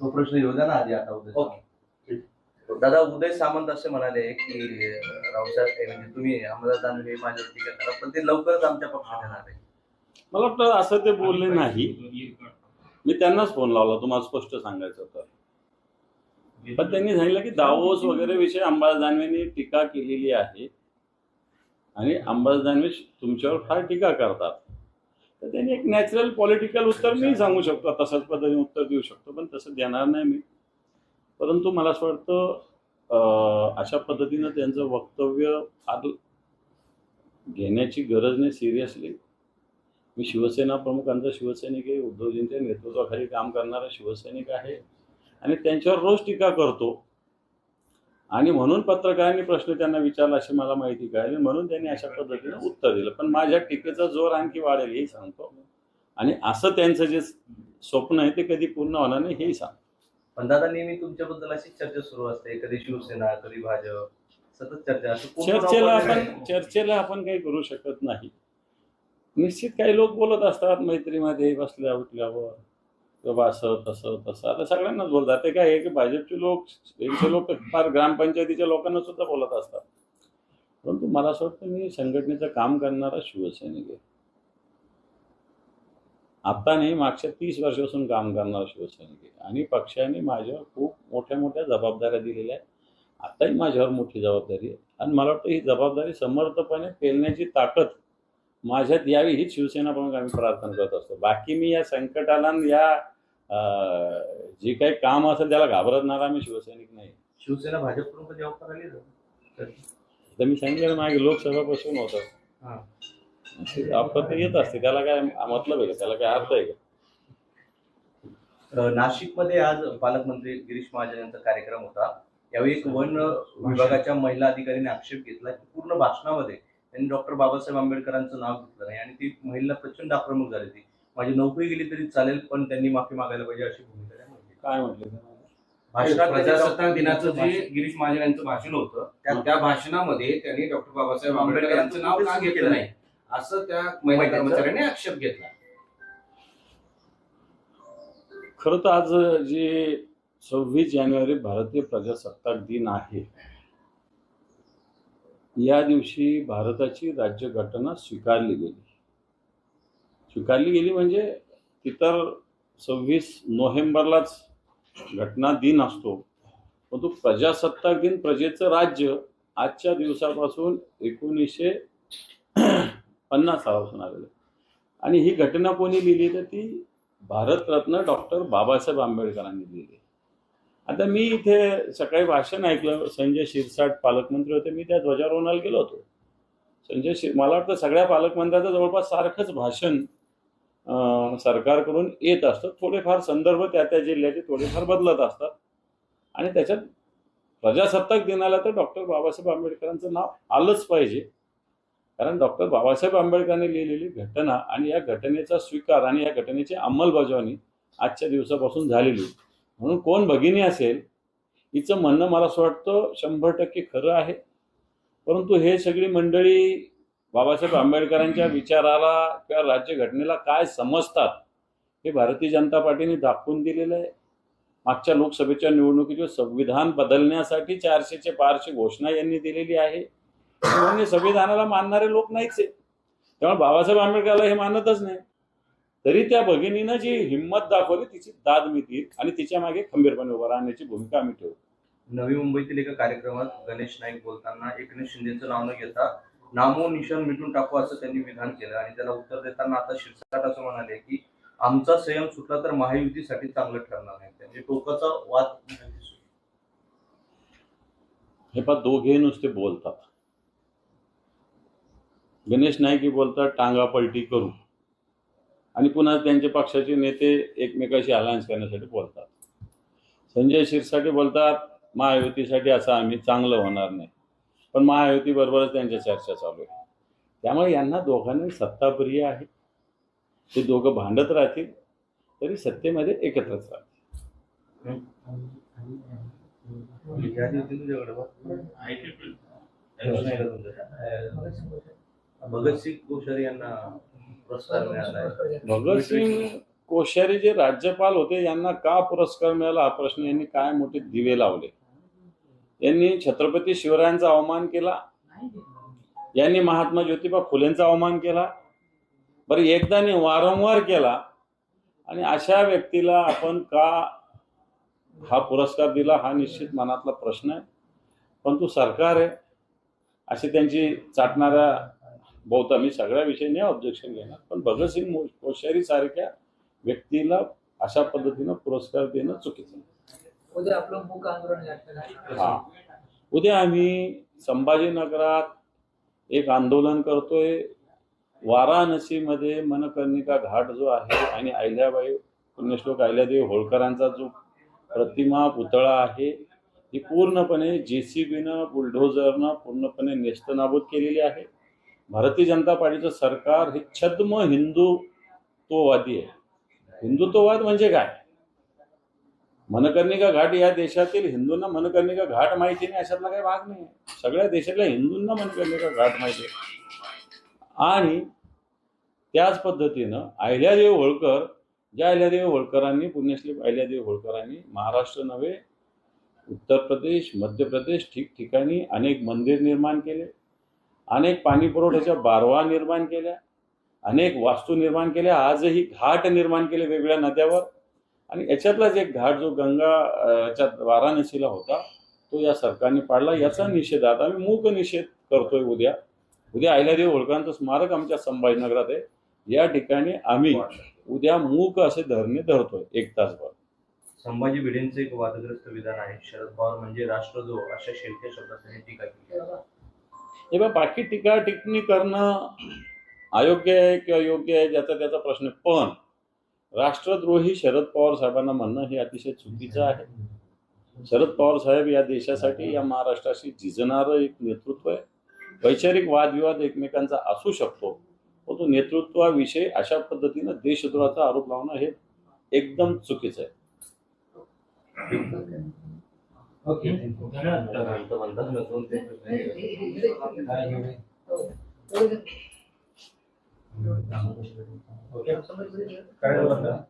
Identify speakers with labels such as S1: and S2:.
S1: तो प्रश्न येऊ द्या ना आधी आता उदय
S2: ओके.
S1: दादा उदय सामंत असे म्हणाले की रावसाहेब हे म्हणजे तुम्ही अमराज दानवे माझ्यावर टीका करा पण ते लवकरच आमच्या पक्षात येणार आहे.
S3: मला वाटतं असं ते बोलले नाही. मी त्यांनाच फोन लावला तुम्हाला स्पष्ट सांगायचं होतं. पण त्यांनी सांगितलं की दावोस वगैरे विषय अंबादास दानवेंनी टीका केलेली आहे. आणि अंबादास दानवे तुमच्यावर फार टीका करतात. तर त्यांनी एक नॅचरल पॉलिटिकल उत्तर मी सांगू शकतो. तशाच पद्धतीने उत्तर देऊ शकतो पण तसं देणार नाही मी. परंतु मला असं वाटतं अशा पद्धतीनं त्यांचं वक्तव्य फार घेण्याची गरज नाही सिरियसली मी शिवसेना प्रमुखांचा शिवसैनिक आहे उद्धवजींच्या नेतृत्वाखाली काम करणारा शिवसैनिक आहे आणि त्यांच्यावर रोज टीका करतो. आणि म्हणून पत्रकारांनी प्रश्न त्यांना विचारला अशी मला माहिती कळाली. म्हणून त्यांनी अशा पद्धतीनं उत्तर दिलं. पण माझ्या टीकेचा जोर आणखी वाढेल हेही सांगतो. आणि असं त्यांचं जे स्वप्न आहे ते कधी पूर्ण होणार नाही हेही सांगतो.
S1: पण दादा नेहमी तुमच्याबद्दल अशी चर्चा सुरू असते. कधी शिवसेना कधी भाजप सतत चर्चा.
S3: चर्चेला आपण चर्चेला आपण काही करू शकत नाही. निश्चित काही लोक बोलत असतात मैत्रीमध्ये बसल्या उठल्यावर. किंवा असं तसं तसं. आता सगळ्यांनाच बोलतात. ते काय आहे की भाजपचे लोक त्यांचे लोक फार ग्रामपंचायतीच्या लोकांना सुद्धा बोलत असतात. परंतु मला असं वाटतं मी संघटनेचं काम करणारा शिवसैनिक आहे. आता नाही मागच्या तीस वर्षापासून काम करणारा शिवसैनिक आहे. आणि पक्षाने माझ्यावर खूप मोठ्या मोठ्या जबाबदाऱ्या दिलेल्या आहेत. आताही माझ्यावर मोठी जबाबदारी आहे. आणि मला वाटतं ही जबाबदारी समर्थपणे पेलण्याची ताकद माझ्यात यावी हीच शिवसेना प्रमुख आम्ही प्रार्थना करत असतो. बाकी मी या संकटाला या जे काही काम असेल त्याला घाबरणारा मी शिवसैनिक नाही.
S1: शिवसेना भाजपकडून कधी ऑफर आली का?
S3: तर मी सांगितलं मागे लोकसभापासून
S1: हा.
S3: होतं आपण ते येत असते त्याला काय मतलब आहे का? त्याला काय अर्थ आहे का?
S1: अं, नाशिकमध्ये आज पालकमंत्री गिरीश महाजन यांचा कार्यक्रम होता. यावेळी एक वन विभागाच्या महिला अधिकाऱ्याने आक्षेप घेतला की पूर्ण भाषणामध्ये त्यांनी डॉक्टर बाबासाहेब आंबेडकरांचं नाव घेतलं नाही आणि ती महिला प्रचंड आक्रमक झाली ती माझी नोकरी गेली तरी चालेल पण त्यांनी माफी मागायला पाहिजे अशी भूमिका त्यांनी मांडली.
S3: काय म्हटलं
S1: भाषणात
S4: प्रजासत्ताक दिनाचं जे गिरीश महाजन यांचं भाषण होतं
S1: त्या-
S4: त्या भाषणामध्ये त्यांनी डॉक्टर बाबासाहेब आंबेडकर यांचं नाव का घेतलं नाही? असं त्या महिला कर्मचाऱ्याने आक्षेप घेतला.
S3: खरं तर आज जे सव्वीस जानेवारी भारतीय प्रजासत्ताक दिन आहे या दिवशी भारताची राज्यघटना स्वीकारली गेली. स्वीकारली गेली म्हणजे इतर सव्वीस नोव्हेंबरलाच घटना दिन असतो. परंतु प्रजासत्ताक दिन प्रजेचं राज्य आजच्या दिवसापासून एकोणीसशे पन्नास सालापासून आलेलं आणि ही घटना कोणी लिहिली तर ती भारतरत्न डॉक्टर बाबासाहेब आंबेडकरांनी लिहिली. आता मी इथे सकाळी भाषण ऐकलं संजय शिरसाट पालकमंत्री होते मी त्या ध्वजारोहणाला गेलो होतो. संजय शिर मला वाटतं सगळ्या पालकमंत्र्यांचं जवळपास सारखंच भाषण सरकारकडून येत असतं. थोडेफार संदर्भ त्या त्या जिल्ह्याचे थोडेफार बदलत असतात. आणि त्याच्यात प्रजासत्ताक दिनाला तर डॉक्टर बाबासाहेब आंबेडकरांचं नाव आलंच पाहिजे. कारण डॉक्टर बाबासाहेब आंबेडकरांनी लिहिलेली घटना आणि या घटनेचा स्वीकार आणि या घटनेची अंमलबजावणी आजच्या दिवसापासून झालेली. म्हणून कोण भगिनी असेल हिचं म्हणणं मला असं वाटतं शंभर टक्के खरं आहे. परंतु हे सगळी मंडळी बाबासाहेब आंबेडकरांच्या विचाराला किंवा राज्यघटनेला काय समजतात हे भारतीय जनता पार्टीने दाखवून दिलेलं आहे. मागच्या लोकसभेच्या निवडणुकीचे संविधान बदलण्यासाठी चारशेचे पारची घोषणा यांनी दिलेली आहे. म्हणजे संविधानाला मानणारे लोक नाहीच आहे त्यामुळे बाबासाहेब आंबेडकरला हे मानतच नाही. तरी त्या भगिनीनं जी हिंमत दाखवली तिची दाद मी देईल आणि तिच्यामागे खंबीरपणे उभं राहण्याची भूमिका आम्ही ठेवू.
S1: नवी मुंबईतील एका कार्यक्रमात गणेश नाईक बोलताना एकनाथ शिंदेचं नाव न घेता नामो निशान मिटून टाकू असं त्यांनी विधान केलं आणि त्याला उत्तर देताना आता शिरसाट असं म्हणाले की आमचा संयम सुटला तर महायुतीसाठी चांगलं ठरणार नाही. त्यांचे टोकाचा वाद
S3: हे पा दोघे नुसते बोलतात. गणेश नाईक हे बोलतात टांगा पलटी करू. आणि पुन्हा त्यांचे पक्षाचे नेते एकमेकाशी अलायन्स करण्यासाठी बोलतात. संजय शिरसाटे बोलतात महायुतीसाठी असं आम्ही चांगलं होणार नाही. पण महायुती बरोबरच त्यांच्या चर्चा चालू आहे. त्यामुळे यांना दोघांनी सत्ताप्रिय आहे. ते दोघं भांडत राहतील तरी सत्तेमध्ये एकत्रच राहतील.
S1: भगतसिंग कोश्यारी यांना पुरस्कार मिळाला
S3: भगतसिंग कोश्यारी जे राज्यपाल होते यांना का पुरस्कार मिळाला? हा प्रश्न यांनी काय मोठे दिवे लावले? यांनी छत्रपती शिवरायांचा अवमान केला. यांनी महात्मा ज्योतिबा फुलेंचा अवमान केला. बरं एकदा वारंवार केला. आणि अशा व्यक्तीला आपण का हा पुरस्कार दिला हा निश्चित मनातला प्रश्न आहे. परंतु सरकार आहे. अशी त्यांची चाटणाऱ्या बहुत मी सगळ्या विषयी नाही ऑब्जेक्शन घेणार. पण भगतसिंग कोश्यारी सारख्या व्यक्तीला अशा पद्धतीनं पुरस्कार देणं चुकीचं आहे.
S2: उद्या आपलं मूक आंदोलन
S3: हा. उद्या आम्ही संभाजीनगरात एक आंदोलन करतोय. वाराणसीमध्ये मनकर्णिका घाट जो आहे आणि अहिल्याबाई पुण्यश्लोक अहिल्यादेवी होळकरांचा जो प्रतिमा पुतळा आहे ही पूर्णपणे जेसीबीनं बुलडोझरनं पूर्णपणे नेस्तनाबूत केलेली आहे. भारतीय जनता पार्टीचं सरकार हे छद्म हिंदुत्ववादी आहे. हिंदुत्ववाद म्हणजे काय? मनकर्णिका घाट या देशातील हिंदूंना मनकर्णिका घाट माहिती नाही अशातला काही भाग नाही. सगळ्या देशातल्या हिंदूंना मनकर्णिका घाट माहिती आहे. आणि त्याच पद्धतीनं अहिल्यादेवी होळकर ज्या अहिल्यादेवी होळकरांनी पुण्यश्री अहिल्यादेवी होळकरांनी महाराष्ट्र नव्हे उत्तर प्रदेश मध्य प्रदेश ठिकठिकाणी अनेक मंदिर निर्माण केले अनेक पाणी पुरवठ्याच्या बारवा निर्माण केल्या अनेक वास्तू निर्माण केल्या आजही घाट निर्माण केले वेगवेगळ्या नद्यावर. आणि याच्यातलाच एक घाट जो गंगा अं, याच्यात वाराणसीला होता तो या सरकारने पाडला. याचा निषेध आता आम्ही मूक निषेध करतोय उद्या. उद्या अहिल्यादेवी होळकरांचं स्मारक आमच्या संभाजीनगरात आहे. या ठिकाणी आम्ही उद्या मूक असे धरणे धरतोय एक तासभर.
S1: संभाजी भिडेंचं एक वादग्रस्त विधान आहे शरद पवार म्हणजे राष्ट्रद्रोह अशा शेलक्या शब्दात त्यांनी टीका केली.
S3: हे बाकी टीका टिप्पणी करणं अयोग्य आहे किंवा योग्य आहे ज्याचा त्याचा प्रश्न. पण राष्ट्रद्रोही शरद पवार साहेबांना म्हणणं हे अतिशय चुकीचं आहे शरद पवार साहेब या देशासाठी या महाराष्ट्राशी झिजणारं एक नेतृत्व आहे वैचारिक वादविवाद एकमेकांचा असू शकतो परंतु नेतृत्वाविषयी अशा पद्धतीनं देशद्रोहाचा आरोप लावणं हे एकदम चुकीचं आहे
S2: ओके कारण